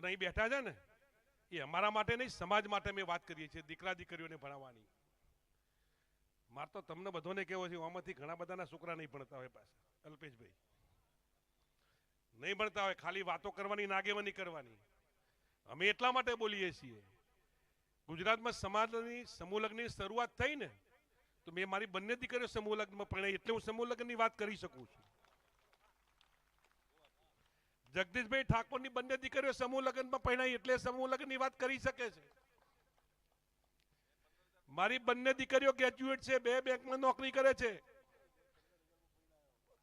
અને અહીં બેઠા છે ને, એ અમારા માટે નહીં, સમાજ માટે અમે વાત કરીએ છીએ, દીકરા દીકરીઓને ભણાવવાની. માર તો તમને બધોને કેવો છે આમાંથી ઘણા બધાના છોકરા નહીં ભણતા હોય પાસે, અલ્પેશભાઈ. નહીં ભણતા હોય, ખાલી વાતો કરવાની, નાગેવાની કરવાની. અમે એટલા માટે બોલીએ છીએ. ગુજરાતમાં સમાજની સમૂહ લગ્નની શરૂઆત થઈ ને, તો મેં મારી બંને દીકરીઓ સમૂહ લગ્નમાં એટલે હું સમૂહ લગ્નની વાત કરી શકું છું. જગદીશભાઈ ઠાકોરની બંને દીકરીઓ સમૂહ લગ્નમાં પરણાઈ એટલે સમૂહ લગ્નની વાત કરી શકે છે. મારી બંને દીકરીઓ ગ્રેજ્યુએટ છે, બે બેંકમાં નોકરી કરે છે.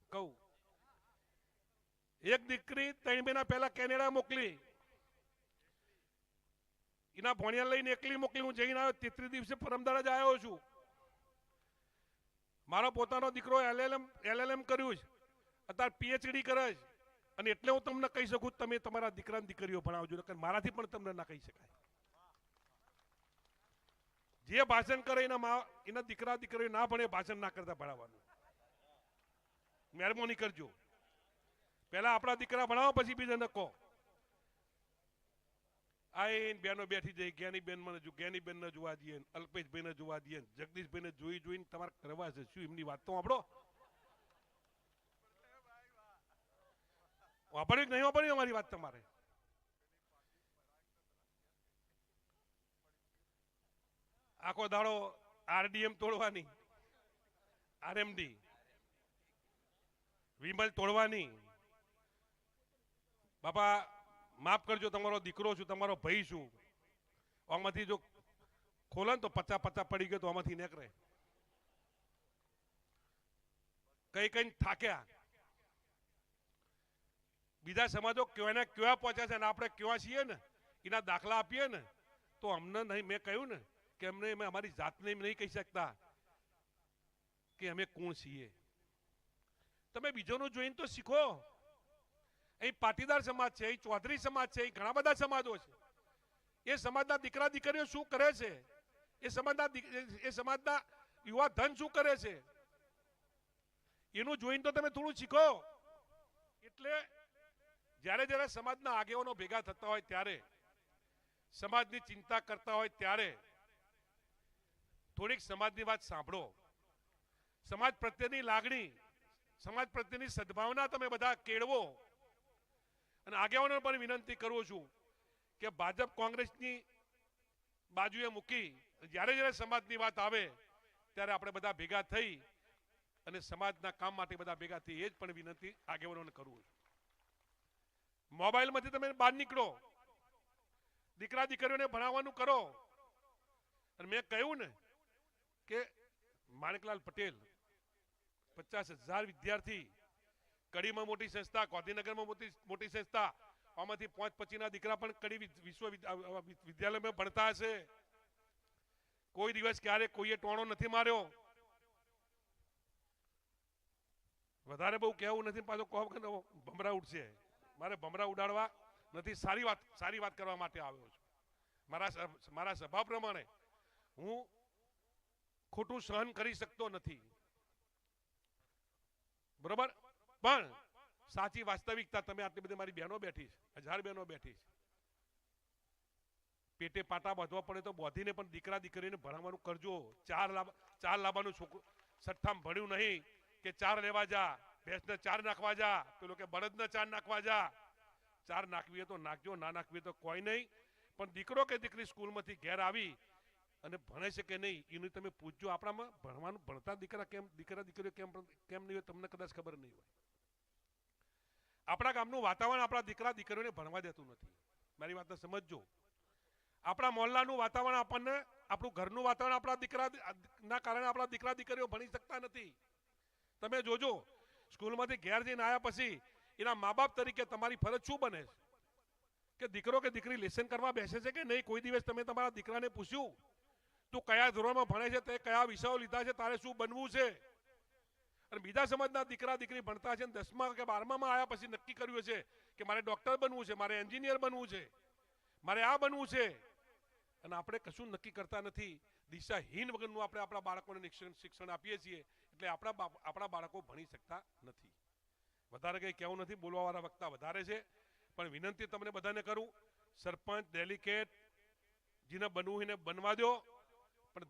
કહું. એક દીકરી ત્રણ મહિના પહેલા કેનેડા મોકલી. એના ભણિયા લઈને એકલી મોકલી, હું જઈને આવ્યો, તેત્રી દિવસે પરમદાડા જ આવ્યો છું. મારો પોતાનો દીકરો એલએલએમ એલએલએમ કર્યું છે. અત્યારે પીએચડી કરે છે. અને એટલે હું તમને કહી શકું તમે તમારા દીકરા દીકરીઓ ભણાવજો મારાથી પણ તમને ના કહી શકાય. જે ભાષણ કરે એના મા, એના દીકરા દીકરીઓ ના ભણે, ભાષણ ના કરતા ભણાવવાનું. મહેરબાની કરજો. પહેલા આપણા દીકરા ભણાવો, પછી બીજાને કહો આઈને બેનો બેઠી જઈ જ્ઞાની બેન મને જ્ઞાની બેન ને જોવા દઈએ અલ્પેશભાઈ ને જોવા દઈએ જગદીશભાઈ ને જોઈ જોઈને તમારે કરવા છે, શું એમની વાત તો આપણો વાપર્યું કે નહીં વાપર્યું અમારી વાત તમારે? આખો દાડો આરડીએમ તોડવાની, આરએમડી, વિમલ તોડવાની. બાપા, માફ કરજો, તમારો દીકરો છું, તમારો ભાઈ છું. આમાંથી જો ખોલે ને તો પચા પચા પડી ગયો તો આમાંથી નીકળે. કઈ કઈ થાક્યા. બીજા સમાજો કેવાને કેવા પહોંચ્યા છે અને આપણે કેવા છીએ ને? એના દાખલા આપીએ ને? તો અમને નહીં, મેં કહ્યું ને કે અમને અમે અમારી જાતને નહીં કહી શકતા કે અમે કોણ છીએ. તમે બીજોનું જોઈને તો શીખો. અહીં પાટીદાર સમાજ છે, અહીં ચૌધરી સમાજ છે, અહીં ઘણા બધા સમાજો છે. એ સમાજના દીકરા દીકરીઓ શું કરે છે? એ સમાજના એ સમાજના યુવા ધન શું કરે છે? એનું જોઈને તો તમે થોડું શીખો. એટલે જ્યારે જ્યારે સમાજના આગેવાનો ભેગા થતા હોય ત્યારે, સમાજની ચિંતા કરતા હોય ત્યારે થોડીક સમાજની વાત સાંભળો. સમાજ પ્રત્યેની લાગણી, સમાજ પ્રત્યેની સદભાવના તમે બધા કેળવો. અને આગેવાનો પણ વિનંતી કરું છું કે ભાજપ કોંગ્રેસની બાજુએ મૂકી, જ્યારે જ્યારે સમાજની વાત આવે, ત્યારે આપણે બધા ભેગા થઈ અને સમાજના કામ માટે બધા ભેગા થઈ, એ જ પણ વિનંતી આગેવાનોને કરું છું. મોબાઈલમાંથી તમે બહાર નીકળો. દીકરા દીકરીઓને ભણાવવાનું કરો. અને મેં કહ્યું ને કે માણેકલાલ પટેલ, પચાસ હજાર વિદ્યાર્થી, કડીમાં મોટી સંસ્થા, ગાંધીનગરમાં મોટી મોટી સંસ્થા, આમાંથી પાંચ પચીના દીકરા પણ કડી વિશ્વ વિદ્યાલયમાં ભણતા હશે. કોઈ દિવસ ક્યારે કોઈએ ટોણો નથી માર્યો. વધારે બહુ કહેવું નથી, પાછો કહો ભમરા ઉડશે. મારે ભમરા ઉડાડવા નથી, સારી વાત સારી વાત કરવા માટે આવ્યો છું. મારા મારા સ્વભાવ પ્રમાણે હું ખોટું સહન કરી શકતો નથી. બરોબર? પણ સાચી વાસ્તવિકતા તમે આટલી બધી મારી બહેનો બેઠી છે, હજાર બહેનો બેઠી છે. પેટે પાટા બાંધવા પડે તો બોધીને પણ દીકરા દીકરીને ભણાવવાનું કરજો. ચાર લાભ, ચાર લાભાનું છોકરું સઠ્ઠામાં ભણ્યું નહીં કે ચાર લેવા જા. ભેંસને ચાર નાખવા જા પેલો કે બળદને ચાર નાખવા જા. ચાર નાખવી તો નાખજો, ના નાખવી તો કોઈ નહીં. પણ દીકરો કે દીકરી સ્કૂલમાંથી ઘેર આવી અને ભણે છે કે નહીં, એનું તમે પૂછજો આપણામાં, ભણવાનું, ભણતા દીકરા કેમ, દીકરા, દીકરીઓ કેમ કેમ નહીં હોય, તમને કદાચ ખબર નહીં હોય. આપણા ગામનું વાતાવરણ આપણા દીકરા, દીકરીઓને ભણવા દેતું નથી. મારી વાતને સમજજો. આપણા મોહલ્લાનું વાતાવરણ આપણને, આપણું ઘરનું વાતાવરણ આપણા દીકરા, ના કારણે આપણા દીકરા, દીકરીઓ ભણી શકતા નથી. તમે જોજો સ્કૂલમાંથી ઘેર જઈને આવ્યા પછી એના મા બાપ તરીકે તમારી ફરજ શું બને કે દીકરો કે દીકરી લેસન કરવા બેસે છે કે નહીં? કોઈ દિવસ તમે તમારા દીકરાને પૂછ્યું, તું કયા ધોરણમાં ભણે છે? તે કયા વિષયો લીધા છે? તારે શું બનવું છે? અને બીજા સમાજના દીકરા, દીકરી ભણતા છે દસમા કે બારમામાં આવ્યા પછી નક્કી કર્યું છે કે મારે ડોક્ટર બનવું છે, મારે એન્જિનિયર બનવું છે, મારે આ બનવું છે. અને આપણે કશું નક્કી કરતા નથી. દિશાહીન વગરનું આપણે આપણા બાળકોને શિક્ષણ આપીએ છીએ. એટલે આપણા આપણા બાળકો ભણી શકતા નથી. વધારે કંઈ કહેવું નથી, બોલવાવાળા વક્તા વધારે છે, પણ વિનંતી તમને બધાને કરું, સરપંચ, ડેલિકેટ, જેને બનવું એને બનવા દો, પણ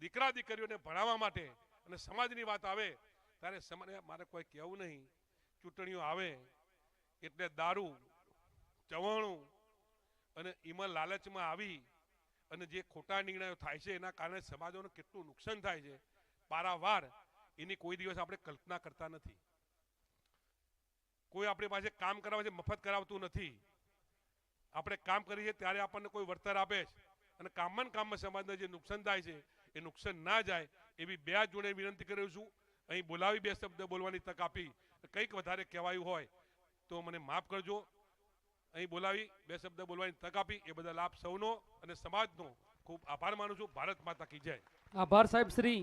દીકરા દીકરીઓને ભણાવવા માટે અને સમાજની વાત આવે, ત્યારે સમાજ મારે કોઈ કહેવું નહીં, ચૂંટણીઓ આવે, એટલે દારૂ, ચવાણું અને એમાં લાલચમાં આવી અને જે ખોટા નિર્ણયો થાય છે, એના કારણે સમાજોને કેટલું નુકસાન થાય છે. પારાવાર એની કોઈ દિવસ આપણે કલ્પના કરતા નથી. કોઈ આપણી પાસે કામ કરાવે છે મફત કરાવતું નથી. આપણે કામ કરીએ ત્યારે આપણને કોઈ વળતર આપે છે અને કામમાં કામમાં સમાજને જે નુકસાન થાય છે, એ નુકસાન ના જાય, એવી બે જોડે વિનંતી કરું છું. અહીં બોલાવી બે શબ્દ બોલવાની તક આપી. કંઈક વધારે કહેવાયું હોય તો મને માફ કરજો. અહીં બોલાવી બે શબ્દ બોલવાની તક આપી. એ બદલ આપ સૌનો અને સમાજનો ખૂબ આભાર માનું છું. ભારત માતા કી જય. આભાર સાહેબ શ્રી.